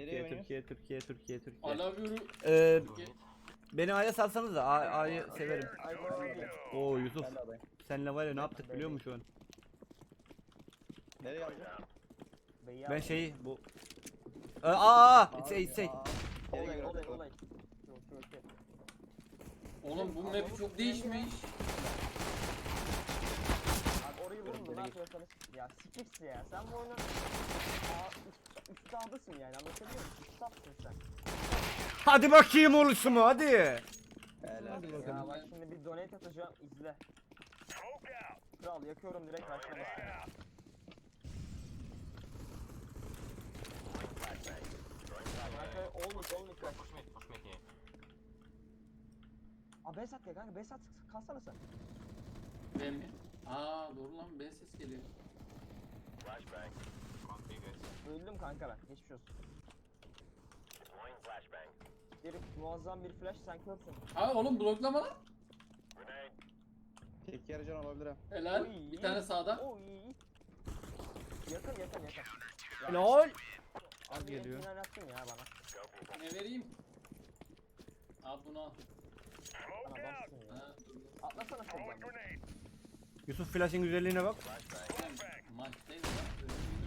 Türkiye, oynuyoruz? Türkiye, Türkiye, Türkiye, Türkiye. Alavyoru. Ee, beni A'ya salsanız da A'yı severim. Oo Yusuf, Ben de adayım. senle var ya ne yaptık biliyor musun şu an? Nereye alacağım? Ben şeyi bu... Ee, aa, aa, it's A, it's Olay olay olay. Oğlum bu map çok değişmiş. Abi orayı vurun da ne yapıyorsanız. Ya sikiksin ya sen bu oyunu Aa, üst dağdasın yani anlatabiliyor muyum? Üst dağdasın sen. Hadi bakayım oluşumu hadi. Helal. Ya bak şimdi bir donate atacağım izle. Kral yakıyorum direkt başlamasın. Kanka olmuş olmuş bak. Push mid, push mid here. Aa Besat ya kanka Besat kalsana sen. B mi? Aa doğru lan B ses geliyor. Guys. Öldüm kanka ben geçmiş olsun. Bir muazzam bir flash sen körsün. Aa oğlum bloklama lan. Tek yarı can olabilir ha. Helal. Oy. Bir tane sağda. Oy. Yakın yakın yakın. Ya, Lol. Az geliyor. geliyor. attın ya bana. Ne vereyim? Al bunu al. Bana bassın ya. Ha, dur. Atlasana şuradan. Yusuf flash'ın güzelliğine bak. Sen Maçtayız ölürüm.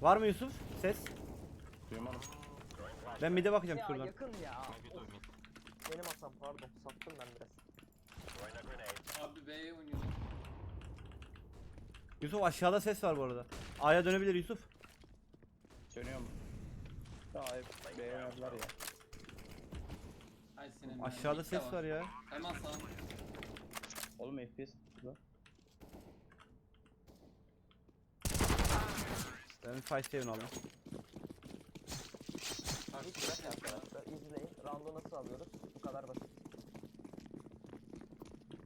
Var mı Yusuf? Ses. Duymadım. Ben mid'e bakacağım Ya şuradan. yakın ya. Mid. Benim hatam pardon. Sattım ben biraz. Abi B'ye oynuyor. Yusuf aşağıda ses var bu arada. A'ya dönebilir Yusuf. Dönüyor mu? Ya hep B'ye verdiler ya. Ay. Aşağıda Mid de ses var ya. Hemen sağ. Oğlum FPS burada. Ben 5 7 aldım. Hiç flash arkadaşlar. İzleyin. Round'u nasıl alıyoruz? Bu kadar basit.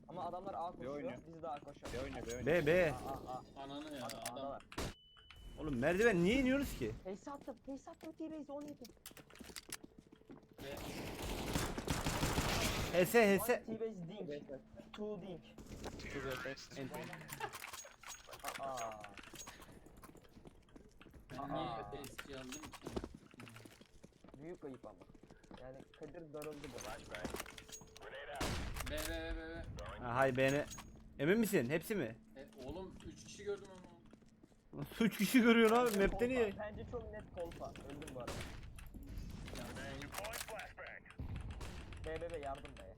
Ama adamlar A koşuyor. oynuyor. Biz de A koşuyoruz. B oynuyor B oynuyor. B B. A A A. Ananı ya Adam, adam. adalar. Oğlum merdiven niye iniyoruz ki? Face attım. Face attım. T-Base 17. B. HS HS. T-Base dink. Two dink. Aa. Ben niye eski aldım ki? Büyük ayıp ama. Yani Kadir darıldı bu. B B B B B. Ha, hay B'ne. Emin misin? Hepsi mi? E, oğlum 3 kişi gördüm ama. 3 kişi görüyorsun abi? Map'te Kolpa. niye? Bence çok net kolpa. Öldüm bu arada. B B B yardım be.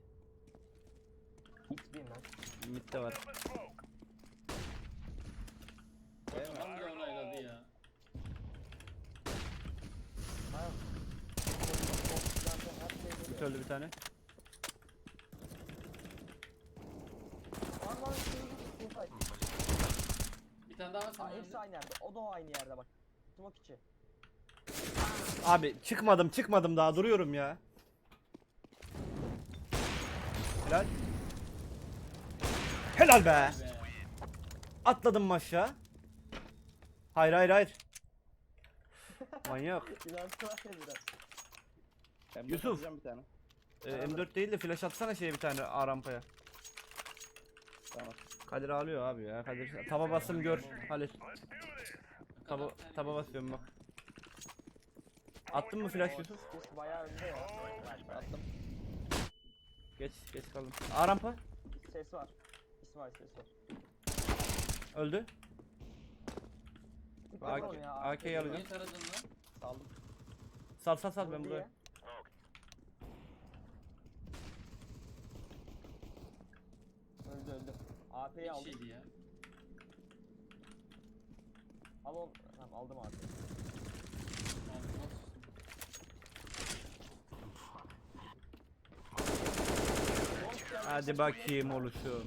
Hiç değil lan. Mid'de var. Adam da onayladı ya. Hayır. Zaten her şey Mid böyle. öldü bir tane. Var var şey. Bir tane daha var sana. hepsi aynı yerde. O da o aynı yerde bak. Smoke içi. Abi çıkmadım çıkmadım daha duruyorum ya. Helal. Helal be. Atladım aşağı? Hayır hayır hayır. Manyak. Biraz var ya biraz. Ben Yusuf. bakacağım bir tane. Ee, M4 değil de flash atsana şeye bir tane A rampaya. Tamam. Kadir ağlıyor abi ya. Kadir taba basım gör. Halil. Taba, taba basıyorum bak. Attın mı flash Yusuf? Biz bayağı önde ya. Attım. Geç geç kaldım. A rampa. Ses var. İsmail ses var. Öldü. AK ya, AK'yi alacağım. Niye taradın lan? Saldım. Sal sal sal ben buraya. Öldü öldü. AP'yi Bir aldım. şeydi ya. Al onu. Tamam aldım abi. Altıma sıçtım. Hadi bakayım oluşum.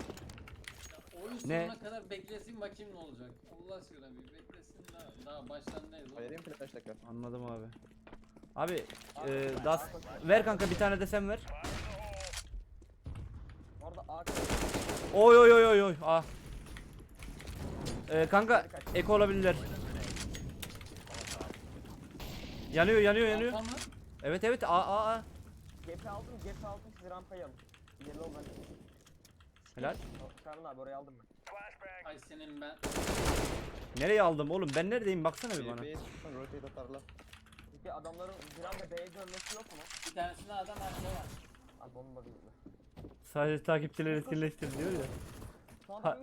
Oyun Ne? sonuna kadar beklesin bakayım ne olacak. Allah aşkına bir beklesin daha. Daha başlandayız. oğlum. Vereyim flash tekrar. Anladım abi. Abi e, das ver kanka bir tane de sen ver. Orada A Oy oy oy oy oy. Ah. E, kanka eko olabilirler. Yanıyor yanıyor yanıyor. Altan mı? Evet evet a a a. GP aldım GP aldım siz rampayı alın. Yellow ben. Helal. Serhan abi orayı aldım ben. Ay senin ben. Nereye aldım oğlum? Ben neredeyim? Baksana bir bana. Rotate atarlar. Peki adamların bir anda B'ye dönmesi yok mu? Bir tanesinde adam arkada var. Abi bomba değil mi? Sadece takipçileri etkinleştir diyor ya. Şu an Ha.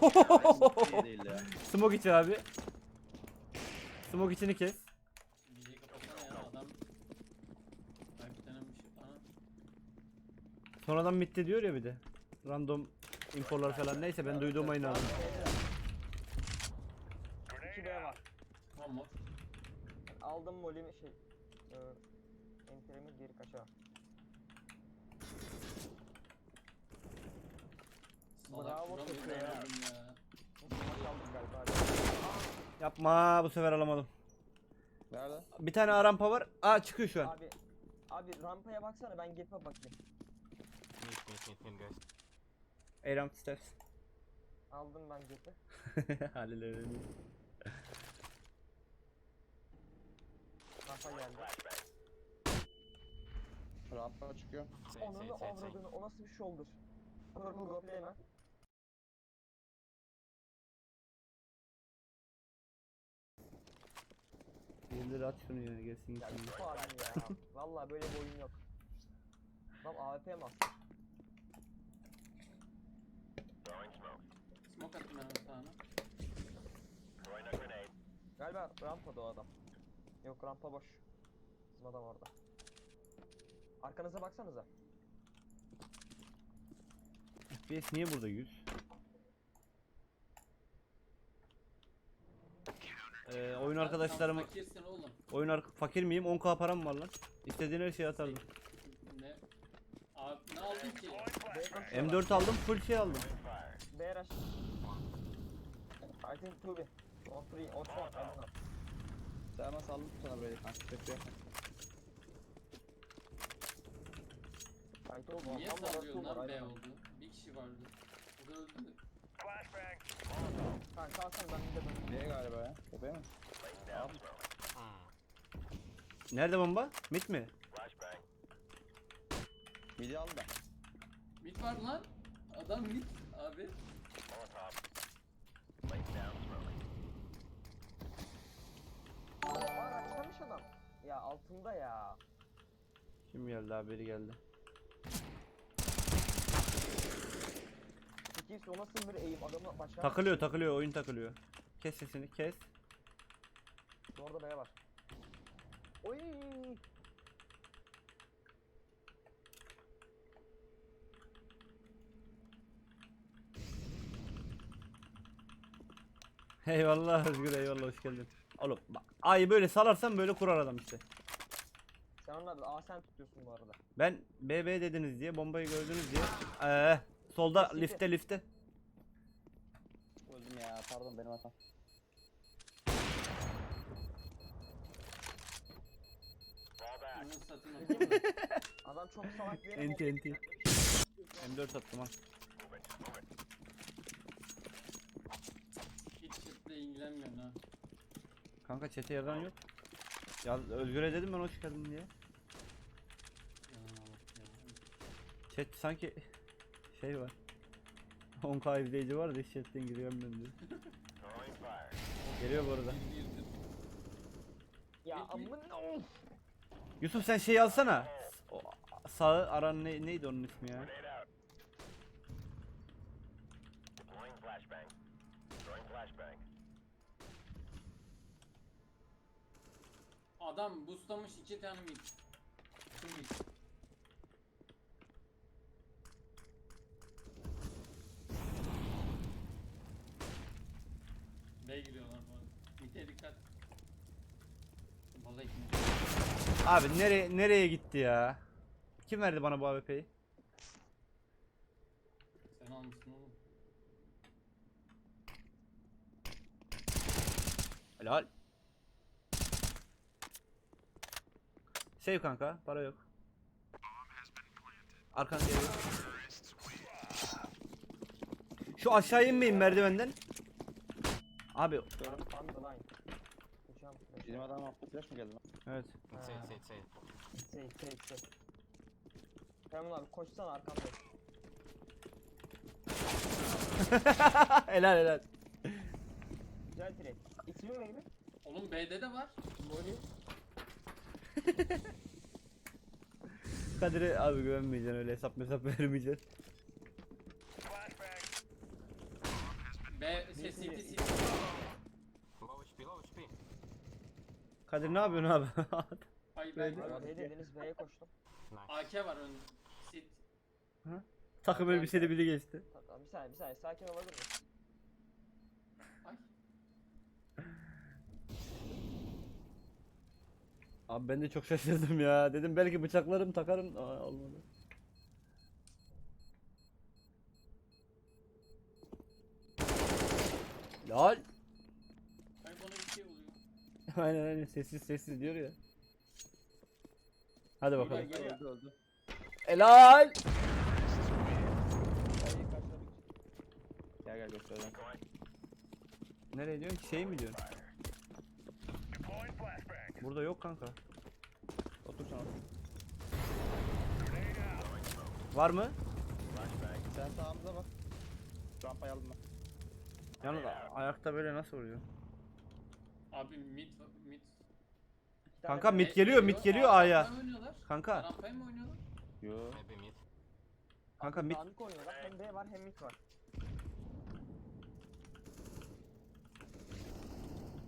değil ya. Smoke içi abi. Smoke içini kes. Bileği kapatsana ya adam. Belki denemiş. Ana. Sonradan bitti diyor ya bir de. Random infolar falan neyse ben duyduğuma inandım. 2 B var. One more. Aldım molimi şey. E, enterimi geri. Salak Bravo Tepe ya. ya. Maç aldık galiba. hadi. Yapma bu sefer alamadım. Nerede? Bir tane A rampa var. Aa çıkıyor şu an. Abi Abi rampaya baksana ben gap'e bakayım. Him, guys. A ramp steps. Aldım ben gap'i. Halil öyle değil. Rampa geldi. Rampa çıkıyor. Same, same. avradını o nasıl bir shoulder? Purple go play hemen. Birileri at şunu ya gelsin Ya gitsin. Ya. Valla böyle bir oyun yok. Lan AWP mi attı? Smoke attım ben o sağına. Galiba rampada o adam. Yok rampa boş. Bizim adam orada. Arkanıza baksanıza. FPS niye burada 100? Ee, oyun arkadaşlarım fakirsin oğlum. oyun ar- fakir miyim? 10k param var lan. İstediğin her şeyi atardım. Ne? Abi ne aldın ki? B koşuyorlar. M4 aldım, full şey aldım. B rush. I think 2B. On 3, on 4, I don't know. Sen nasıl aldın sana böyle kanka? You. Niye sallıyorsun var, lan B oldu? Bir kişi vardı. O da öldü mü? Kanka kalsana ben bir de döneyim. Niye galiba ya? Tepeye mi? Nerede bomba? Mid mi? Midi aldı da. Mid var lan. Adam mid abi. Ya altında ya. Kim geldi abi biri geldi. Peki o nasıl bir eğim adamı başka Takılıyor takılıyor oyun takılıyor. Kes sesini kes. Orada B var. Oy. Eyvallah Özgür eyvallah hoş geldin. Oğlum bak ayı böyle salarsan böyle kurar adam işte. Sen abi A sen tutuyorsun bu arada. Ben BB dediniz diye bombayı gördünüz diye. Eee solda Kesinlikle. lifte lifte. Öldüm ya. Pardon benim hatam. Adam çok salak bir yere Enti enti. M4 attım ha. Hiç chatle ilgilenmiyorsun ha. Kanka çete yazan yok. Ya Özgür'e dedim ben hoş geldin diye. Chat sanki şey var. 10k izleyici var da hiç chatten giriyorum ben diyor. Geliyor bu arada. Ya amına of. Yusuf sen şey alsana. O sağı aran ne, neydi onun ismi ya? Adam boostlamış iki tane mid. Two mid. B giriyorlar bu arada. Mid'e dikkat. Ekmeği. Abi nereye nereye gitti ya? Kim verdi bana bu AWP'yi? Sen almışsın oğlum. Helal. Save kanka, para yok. Arkan geliyor. Şu aşağı inmeyin merdivenden. Abi. Bizim adam attı flash mı geldi lan? evet. Say, say, say. Şey şey şey. Hemen abi koşsana arkamda. helal helal. Güzel trade. İsmi neydi? Oğlum B'de de var. Molly. Kadir'e abi güvenmeyeceksin öyle hesap hesap vermeyeceksin. B şey CT CT. Low HP, low HP. Kadir ne yapıyorsun abi? Ay ben Abi ne dediniz B'ye koştum. Nice. AK var önünde. Sit. Takım elbiseli biri geçti. Tamam bir saniye bir saniye sakin olabilir misin? Abi ben de çok şaşırdım ya. Dedim belki bıçaklarım takarım. Aa, olmadı. Lol. Ay bana bir şey oluyor. aynen aynen sessiz sessiz diyor ya. Hadi bakalım. Geliyor. Öldü öldü. Helal. Gel gel göstereceğim. Nereye diyorsun şey mi diyorsun? Burada yok kanka. Otur sen otur. Var mı? Sen sağımıza bak. Rampayı aldım ben. Yalnız ayakta böyle nasıl vuruyor? Abi mid mid. Kanka mid geliyor mid geliyor A'ya. Kanka Rampaya mı oynuyorlar? Yo. Kanka mid Dağınık oynuyorlar. Hem B var hem mid var.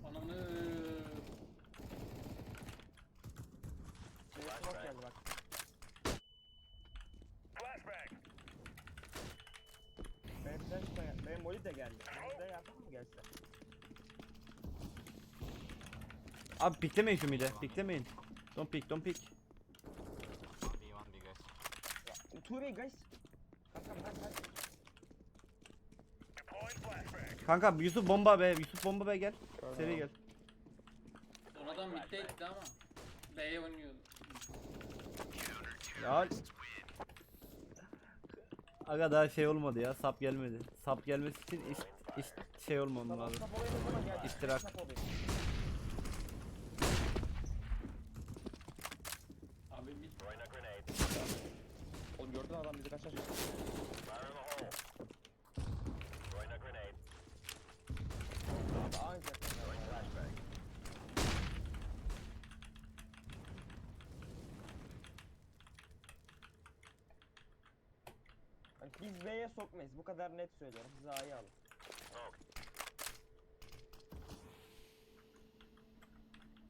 Ananı. B'ye smoke geldi bak. Benim flash da benim molly de geldi. Molly de yapar mı gelse? Abi piklemeyin şu mide. Piklemeyin. Don't pick, don't pick. 1v1 B guys. Two way guys. Kanka ben ben. Kanka Yusuf bomba be. Yusuf bomba be gel. Seri gel. Sonradan middeydi ama. B'ye oynuyordu. Ya. Aga daha şey olmadı ya. Sap gelmedi. Sap gelmesi için iş, iş şey olmam Tamam lazım. sap olayım o zaman gel. İştirak. Sap olayım. Abi mid. Oğlum gördün adam bizi kaçar. Daha önce yapalım. Bak biz B'ye sokmayız. Bu kadar net söylüyorum. Siz A'yı alın.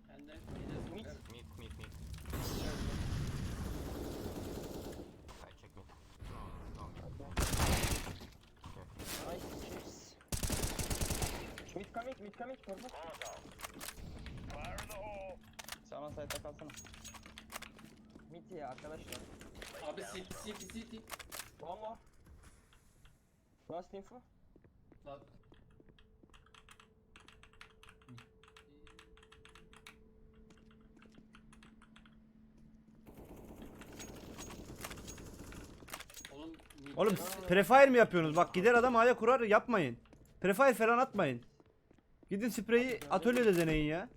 Ben de mid'e Mid. Mid, mid, mid. I check mid. Nice chips. Mid coming, mid coming. Purple. Sana site'da kalsana. Mid ya arkadaşlar. Abi city city city. One more. Last info. Lan. Oğlum, prefire mi yapıyorsunuz? Bak gider adam A'ya kurar yapmayın. Prefire falan atmayın. Gidin spreyi atölyede deneyin ya.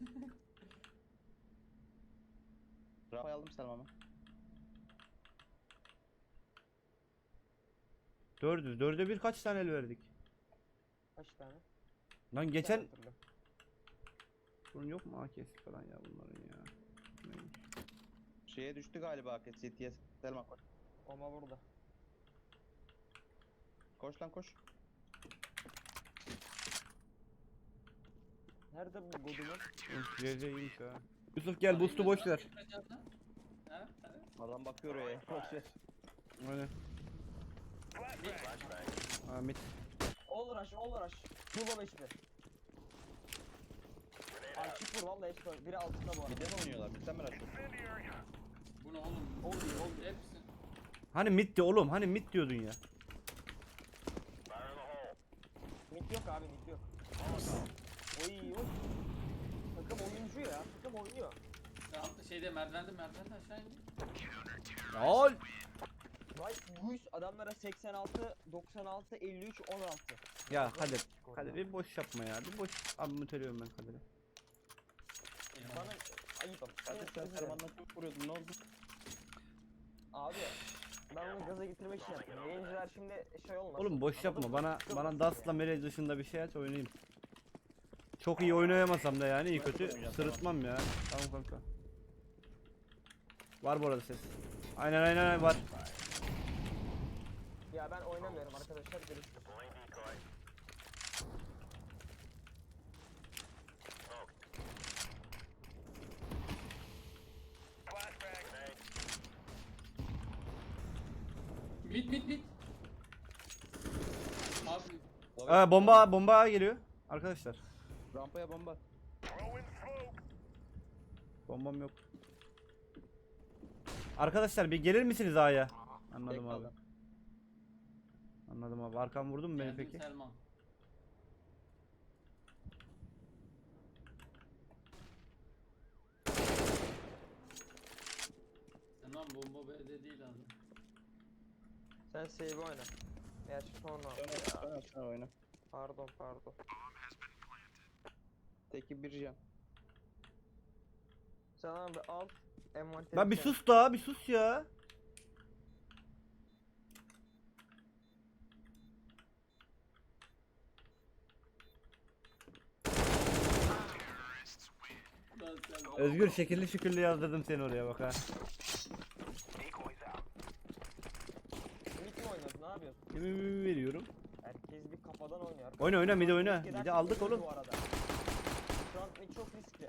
Rampayı aldım Selma'ma. Dördüz. Dörde bir kaç tane el verdik? Kaç tane? Lan geçen... Bunun yok mu AK'si falan ya bunların ya. Neymiş? Şeye düştü galiba Haket CT'ye. Selma koş. Oma burada. Koş lan koş. Nerede bu godumun? CC iyiymiş ha. Yusuf gel boost'u boş ver. Adam bakıyor oraya. Boş ver. Öyle. Ha mid. All rush, all rush. Full of HP. Ay çık vur valla HP. Biri altında bu arada. Bir de mi oynuyorlar? Bir sen mi açıyorsun? Bu ne oğlum? Ol değil, ol değil. Hepsi. Hani mid de oğlum hani mid diyordun ya. Mid yok abi, mid yok. Oy oy. Takım oyuncu ya, takım oynuyor. Ya şeyde merdivende merdivende aşağı indi. Al. Nice Guys adamlara 86, 96, 53, 16. Ya Kadir. Kadir bir boş yapma ya. Bir boş. Abi müteliyorum ben Kadir'e. Bana ayıp ama. Kardeş sen Evet, Selman'la çok vuruyordun ne oldu? Abi ben onu gaza getirmek için yaptım. Yayıncılar şimdi şey olmasın. Oğlum boş Anladın yapma mı? bana bana. Dust'la Melee dışında bir şey aç oynayayım. Çok iyi oynayamasam da yani iyi kötü sırıtmam ya. Tamam kanka. Var bu arada ses. Aynen aynen aynen var. Ya ben oynamıyorum arkadaşlar görüşürüz. Bit bit bit. Abi Aa, bomba bomba geliyor arkadaşlar. Rampaya bomba. Bombam yok. Arkadaşlar bir gelir misiniz A'ya? Anladım Tek abi. kaldı. Anladım abi. Arkam vurdun mu beni geldim peki? Selman. Selman bomba B'de değil abi. Sen save oyna. Gerçi sonra. Dön dön aşağı oyna. Pardon pardon. Teki bir can. Sen abi al. Envanteri Ben bir sus daha bir sus ya. Özgür şekilli şükürlü yazdırdım seni oraya bak ha. Mi oynuyorsun? Ne yapıyorsun? Kimi veriyorum. Herkes bir kafadan oynuyor. Oyna oyna midi oyna. Midi aldık oğlum. Bu arada. Şu an mid çok riskli.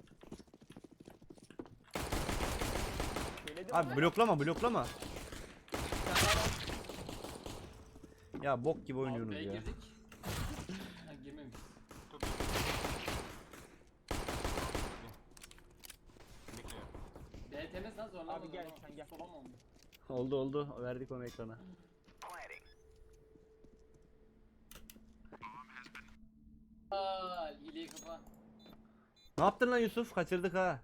Söyledi Abi bana. bloklama bloklama. Ya bok gibi B'ye ya. girdik. Ha girmemiş. B temiz lan zorlama. Abi gel, sen gel. Solam oldu. Oldu oldu. Verdik onu ekrana. Hileyi kapa. Ne yaptın lan Yusuf? Kaçırdık ha.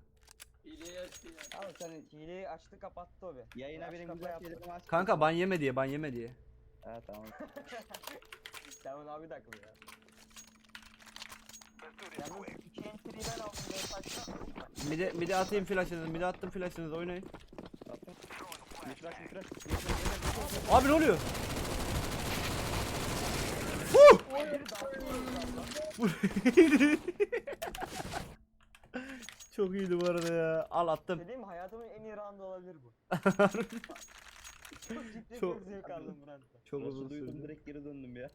Hileyi açtı ya. Abi sen Hileyi açtı kapattı o bir. yayına benim güzel aç. Kanka ban yeme diye ban yeme diye. Ha tamam. Sen abi dakika ya. Yalnız iki entry'yi ben aldım ben saçma. Mide, mide atayım flash'ınızı. Mide attım flash'ınızı oynayın. Attım. Mitraş mitraş. Abi ne oluyor? Çok iyiydi bu arada ya. Al attım. Dediğim hayatımın en iyi roundu olabilir bu. Çok ciddi Çok- çok zevk aldım bu roundda. Çok Nasıl uzun duydum sürdü. direkt geri döndüm ya.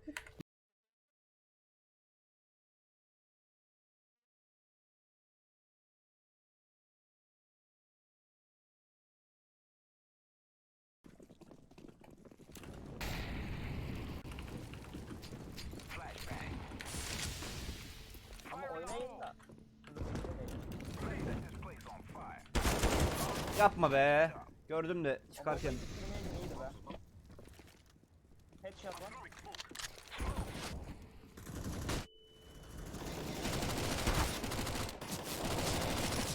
Ama oynayın da. Yapma be. Gördüm de çıkarken. İyiydi be. Headshot var.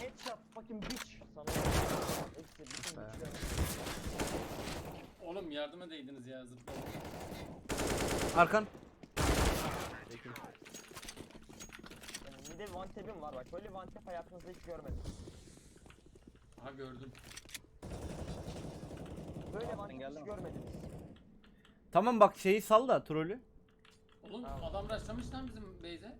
Headshot fucking bitch. Sana Hepsi bütün bitchler. Oğlum yardıma değdiniz ya zıpladı. Arkan. Yani bir de one tap'im var bak. Böyle one tap hayatınızda hiç görmedim. Ha gördüm. Böyle geldi hiç görmediniz. Tamam bak şeyi sal da trolü. Oğlum Tamam. adam rushlamış lan bizim base'e.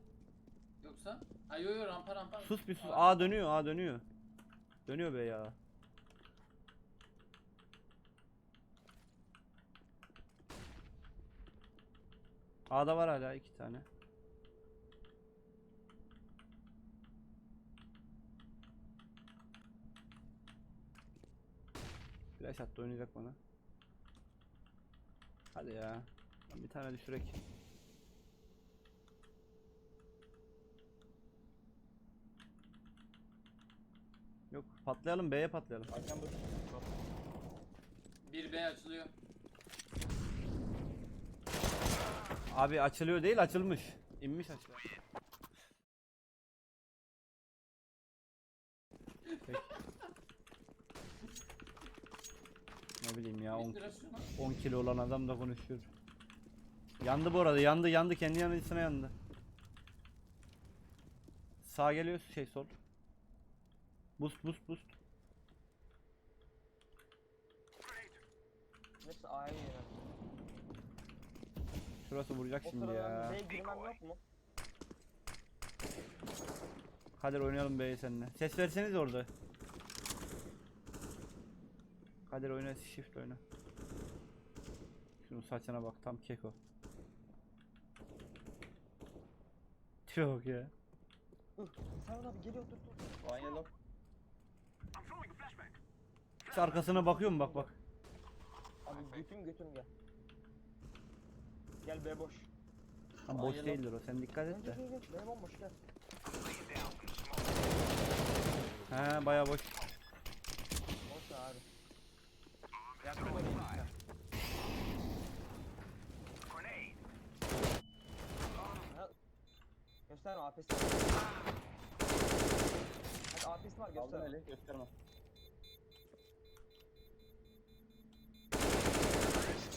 Yoksa? Ha yo yo rampa rampa. Sus bir sus. Aa, A dönüyor A dönüyor. Dönüyor be ya. A'da var hala iki tane. Flash attı oynayacak bana. Hadi ya. Bir tane düşürek. Yok patlayalım B'ye patlayalım. Arkamda. Bir B açılıyor. Abi açılıyor değil açılmış. İnmiş aşağı. Bileyim ya 10, Bir rush'lıyor lan. 10 kilo olan adam da konuşuyor. Yandı bu arada yandı yandı kendi yanısına yandı. Sağ geliyor şey sol. Boost boost boost. Hepsi A'ya. Şurası vuracak O şimdi ya. B'ye girmem yok mu? Kadir oynayalım B'yi seninle. Ses verseniz orada. Kadir oyna shift oyna. Şunun saçına bak tam keko. Çok ya. Serhat abi geliyor dur dur. Yellow. Şu arkasına bakıyorum bak bak. Abi götüm götüm gel. Gel B boş. Tam boş değildir o sen dikkat Gel et gel de. gel gel. B bomboş gel. He baya. Boş ver abi. Yaktım öyle sen. Ha, Gösterme var. Hadi AP'si var Aldım gösterme. eli gösterme.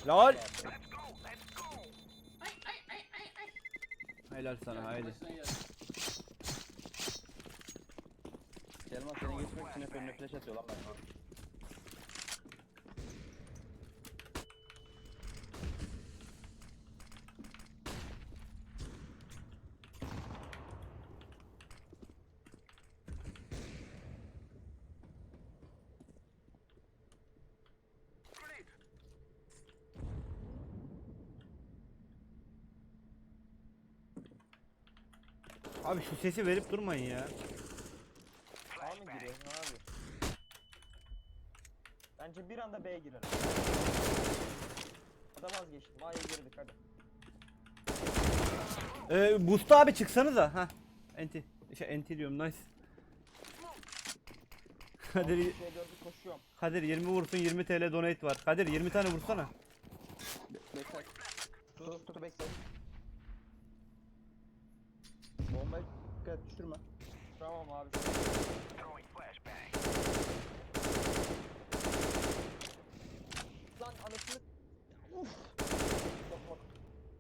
Lol. Helal sana haydi. Selman seni geçmek için hep önüne flash atıyor lan ben. Abi şu sesi verip durmayın ya. A mı giriyor? Ne abi? Bence bir anda B'ye girelim. Hadi vazgeçtim. A'ya girdik hadi. Ee, Busta abi çıksanıza. Ha. Enti. Şey enti diyorum nice. Kadir, şey koşuyorum. Kadir 20 vursun 20 TL donate var. Kadir 20 tane vursana. Backside. Sus sus backside. Bombayı dikkat düşürme. Tamam abi. Lan anasını... Uf.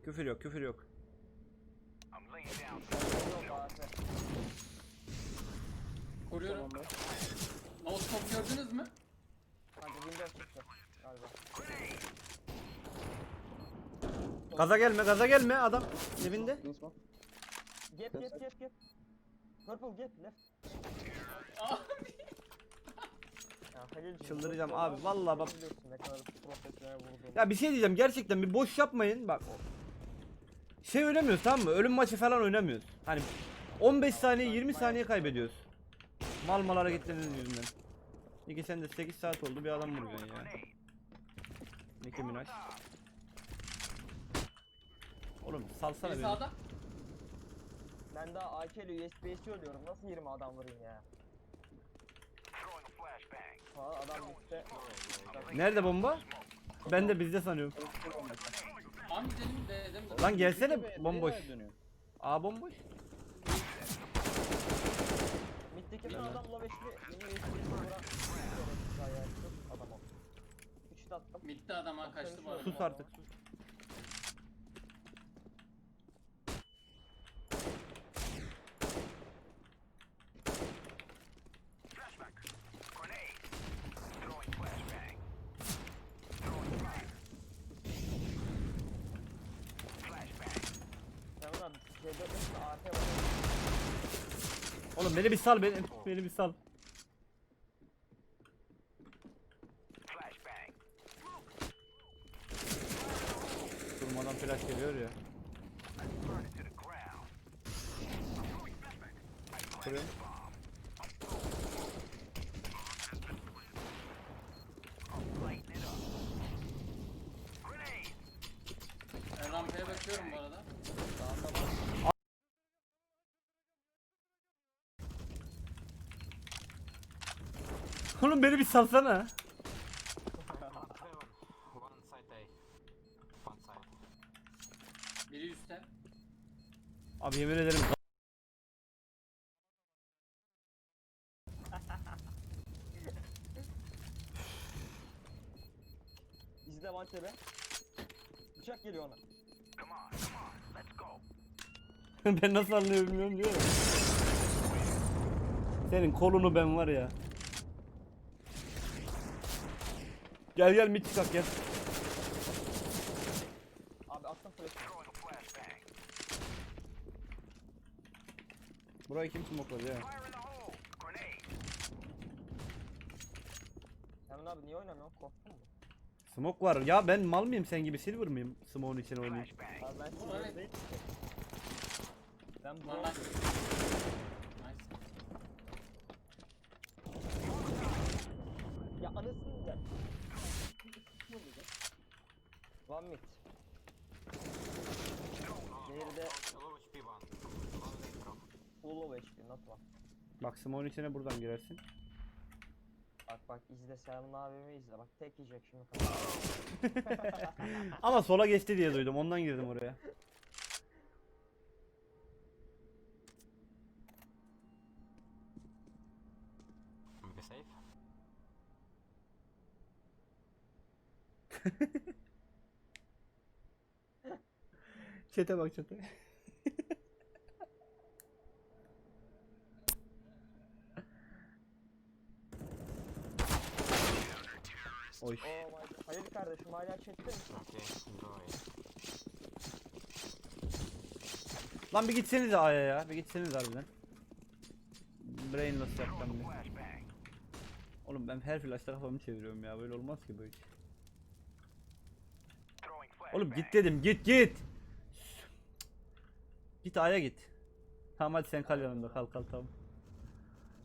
Küfür yok küfür yok. Koruyorum. No scope gördünüz mü? Hadi Windows çıktı galiba. Gaza gelme gaza gelme adam smoke. Gap gap gap gap. Purple gap left. Abi. Ya Çıldıracağım abi, vallahi bak- Biliyorsun Ne kadar profesyonel vurduğunu. Ya bir şey diyeceğim gerçekten bir boş yapmayın bak. Şey oynamıyoruz tamam mı? Ölüm maçı falan oynamıyoruz. Hani 15 saniye 20 saniye kaybediyoruz. Mal mal hareketleriniz yüzünden. Niki sen de 8 saat oldu bir adam vuruyorsun ya. Niki Minaj. Oğlum salsana Biri beni. sağda. Ben daha AK ile USB'si ölüyorum. Nasıl 20 adam vurayım ya? Aa adam gitti. Nerede bomba? Ben de bizde sanıyorum. Abi gidelim B'de mi? Lan gelsene bomboş. dönüyor? A bomboş. Mid'deki son adam HP'li yeni USB'si vuran. Adam o. 3 de attım. Mid'de adam ha kaçtı bu arada. Sus artık sus. Sen lan C4'ün AP var. Oğlum beni bir sal beni, beni bir sal. Durmadan flash geliyor ya. Kuruyorum. Ben rampaya bakıyorum bu arada. Oğlum beni bir salsana. Biri üstte. Abi yemin ederim. İzle Van Tebe. Bıçak geliyor ona. ben nasıl anlıyorum bilmiyorum diyor ya. Senin kolunu ben var ya. Gel gel mid çıkak gel. Abi attım flash. Burayı kim smokladı ya? Hemen abi niye oynamıyorsun? Korktun mu? Smoke var. Ya ben mal mıyım sen gibi silver mıyım? Smoke'un için oynayayım. Abi ben silver Ben bunu Nice. Ya anasını da. One mid. Diğeri de Low HP one. One lane drop. full low HP not one. Bak smoke'un içine buradan girersin. Bak bak izle Selman abimi izle bak tek yiyecek şimdi. Ama sola geçti diye duydum. Ondan girdim oraya. Çete bak çete. Oy. Vay Halil kardeşim hala chatte misin? Lan bir gitsenize A'ya ya. Bir gitsenize harbiden. Brainless yapacağım bir. Oğlum ben her flashta kafamı çeviriyorum ya. Böyle olmaz ki iş. Oğlum git dedim. Git git. Git A'ya git. Tamam hadi sen kal yanımda. Kal kal tamam.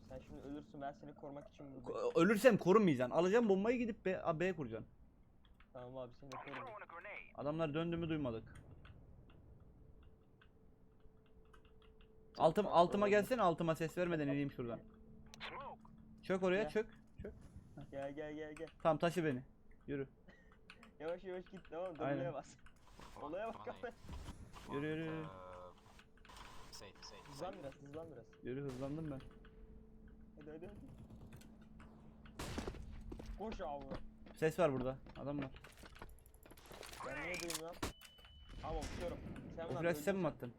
Sen şimdi ölürsün ben seni korumak için buradayım. Ko- Ölürsem korunmayacaksın. Alacağım bombayı gidip B, A, B'ye kuracaksın. Tamam abi seni de korurum. Adamlar döndüğümü duymadık. Altım, altıma gelsene altıma ses vermeden ineyim şuradan. Çök oraya Gel. çök. Çök. Gel gel gel gel. Tamam taşı beni. Yürü. Yavaş yavaş git tamam mı? Aynen. Olaya bas. Olaya bak abi. Yürü yürü yürü. Hızlan biraz hızlan biraz. Yürü hızlandım ben. Hadi hadi hadi. Koş abi. Ses var burada. Adam var. Ben niye duymuyorum? Ama uçuyorum. Sen O lan flash sen mi attın?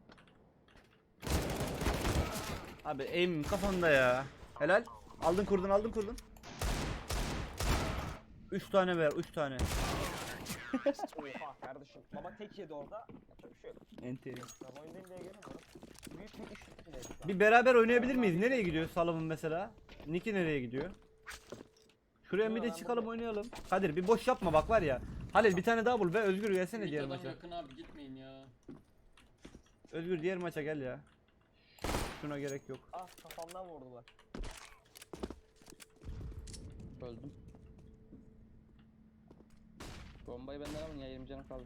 Abi aim kafanda ya. Helal. Aldın kurdun aldın kurdun. 3 tane ver 3 tane. Oha kardeşim. Baba tek yedi orada. Yapacak bir şey yok. Enti. Ben oyundayım diye göremiyorum. Bir beraber oynayabilir miyiz? Nereye gidiyor Salomon mesela? Nicky nereye gidiyor? Şuraya bir de çıkalım oynayalım. Kadir bir boş yapma bak var ya. Halil bir tane daha bul be. Özgür gelsene diğer maça. yakın abi gitmeyin ya. Özgür diğer maça gel ya. Şuna gerek yok. Ah kafamdan vurdular. Öldüm. Bombayı benden alın ya 20 canım kaldı.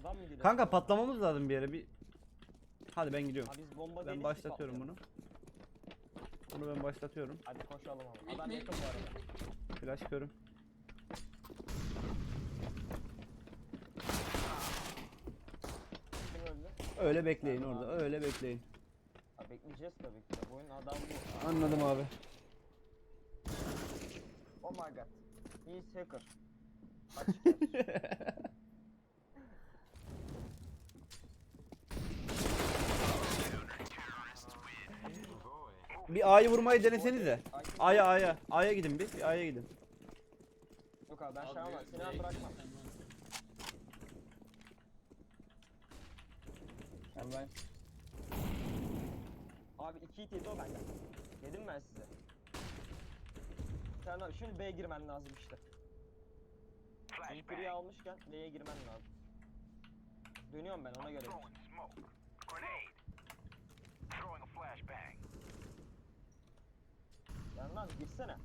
Adam mı gidiyor? Kanka patlamamız lazım bir yere. Bir Hadi ben gidiyorum. Abi biz bomba Ben başlatıyorum bunu. Bunu ben başlatıyorum. Hadi koşalım abi. Adam yakın bu arada. Flash körüm. Kim öldü? Öyle bekleyin Tamam orada. abi. Öyle bekleyin. Ha, bekleyeceğiz tabii ki. de. Bu oyun adam bu. Anladım abi. Oh my god. He is hacker. Açık yer. Bir A'yı vurmayı denesenize. Ay, A'ya A'ya. A'ya gidin bir. Bir A'ya gidin. Yok abi ben şey ama seni bırakmam. Ben ben. Abi 2 hit yedi o benden. Yedim ben size. Sen abi şimdi B'ye girmen lazım işte. Yukarıya almışken B'ye girmen lazım. Dönüyorum ben ona göre. Yandan girsene.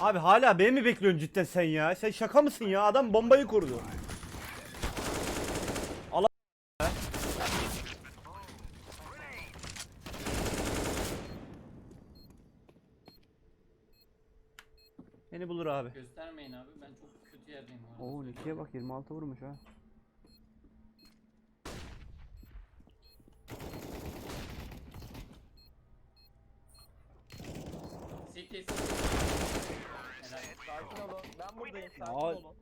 Abi hala B mi bekliyorsun cidden sen ya? Sen şaka mısın ya? Adam bombayı kurdu. Allah Beni bulur abi. Göstermeyin abi ben çok kötü yerdeyim. Oo Nicky'ye bak 26 vurmuş ha. 哦